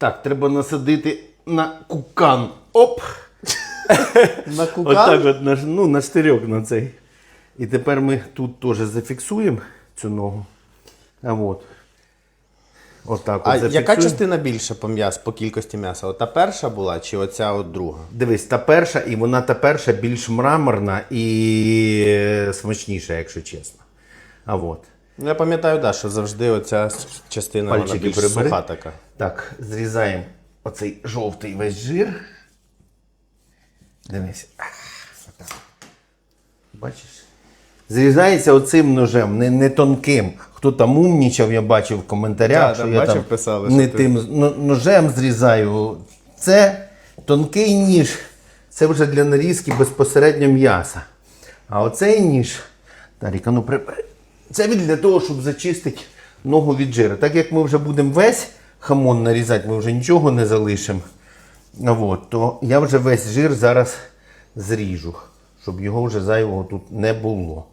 Так, треба насадити на кукан. Оп! На Отак кукан? от на, ну, на штирьок на цей. І тепер ми тут теж зафіксуємо цю ногу. А от. Отак А от яка зафіксуємо. частина більша по м'яс, по кількості м'яса? Ота перша була чи оця от друга? Дивись, та перша, і вона та перша більш мраморна і е, смачніша, якщо чесно. А от. Ну, я пам'ятаю, да, що завжди оця частина вона Пальчики більш прибери. суха така. Так, зрізаємо оцей жовтий весь жир. Дивись. Отак. Бачиш? Зрізається оцим ножем, не, не тонким. Хто там умнічав, я бачив в коментарях, Да, що да, я бачив, там писали, не що ти- тим но- ножем зрізаю. Це тонкий ніж. Це вже для нарізки безпосередньо м'яса. А оцей ніж, Таріка, ну прибери. Це він для того, щоб зачистити ногу від жира. Так як ми вже будемо весь хамон нарізати, ми вже нічого не залишимо. От, то я вже весь жир зараз зріжу, щоб його вже зайвого тут не було.